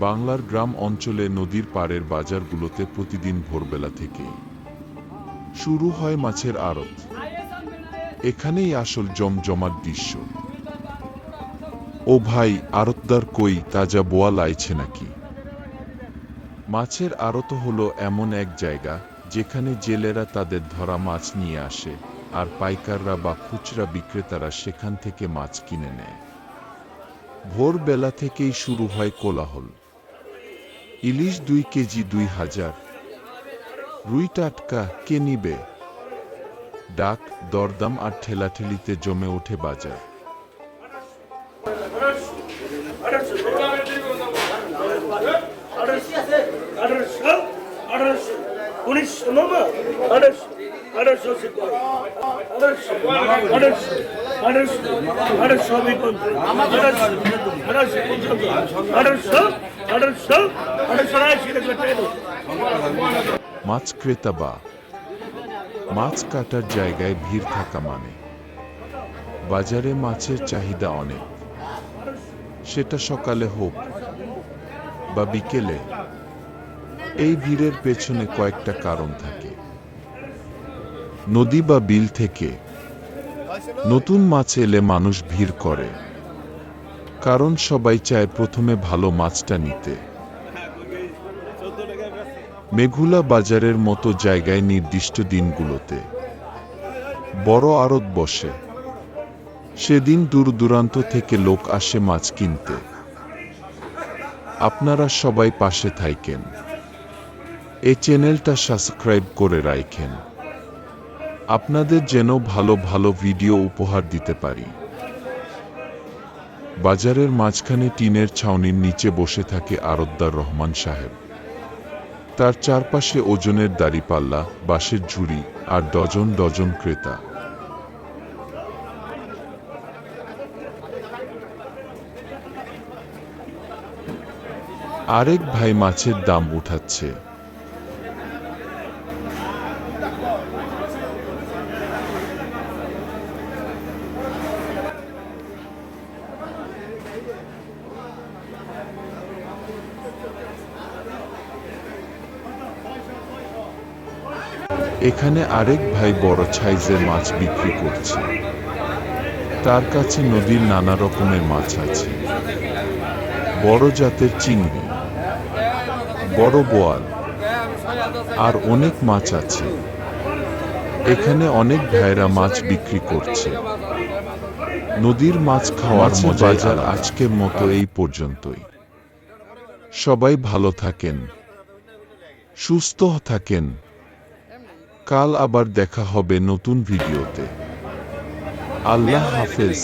বাংলার গ্রাম অঞ্চলে নদীর পাড়ের বাজারগুলোতে প্রতিদিন ভোরবেলা থেকেই। শুরু হয় মাছের আড়ত। এখানেই আসল জমজমাট দৃশ্য। ও ভাই, আড়তদার কই, তাজা বোয়া আইছে নাকি? মাছের আড়ত হলো এমন এক জায়গা যেখানে জেলেরা তাদের ধরা মাছ নিয়ে আসে আর পাইকাররা বা খুচরা বিক্রেতারা সেখান থেকে মাছ কিনে নেয়। ভোরবেলা থেকেই শুরু হয় কোলাহল। ইলিশ দুই কেজি দুই হাজার রুই টাটকা কে নিবে ডাক দরদাম আর ঠেলাঠেলিতে জমে ওঠে বাজার আঠারোশো আঠারোশো আঠারোশো মাছ ক্রেতা বা মাছ কাটার জায়গায় ভিড় থাকা মানে। বাজারে মাছের চাহিদা অনেক। সেটা সকালে হোক বা বিকেলে, এই ভিড়ের পেছনে কয়েকটা কারণ থাকে। নদী বা বিল থেকে নতুন মাছ এলে মানুষ ভিড় করে, কারণ সবাই চায় প্রথমে ভালো মাছটা নিতে। মেঘুলা বাজারের মতো জায়গায় নির্দিষ্ট দিনগুলোতে। বড় আড়ত বসে। সেদিন দূর দূরান্ত থেকে লোক আসে মাছ কিনতে। আপনারা সবাই পাশে থাইকেন। এই চ্যানেলটা সাবস্ক্রাইব করে রাখেন আপনাদের যেন ভালো ভালো ভিডিও উপহার দিতে পারি। বাজারের মাঝখানে টিনের ছাউনির নিচে বসে থাকে আরদ্দার রহমান সাহেব। তার চারপাশে ওজনের দাড়িপাল্লা, বাঁশের ঝুড়ি আর ডজন ডজন ক্রেতা। আরেক ভাই মাছের দাম উঠাচ্ছে। এখানে আরেক ভাই বড় সাইজের মাছ বিক্রি করছে। তার কাছে নদীর নানা রকমের মাছ আছে। বড় জাতের চিংড়ি বড় বোয়াল আর অনেক মাছ আছে। এখানে অনেক ভাইরা মাছ বিক্রি করছে। নদীর মাছ খাওয়ার বাজার আজকের মতো এই পর্যন্তই। সবাই ভালো থাকেন সুস্থ থাকেন। কাল আবার দেখা হবে নতুন ভিডিওতে আল্লাহ হাফেজ.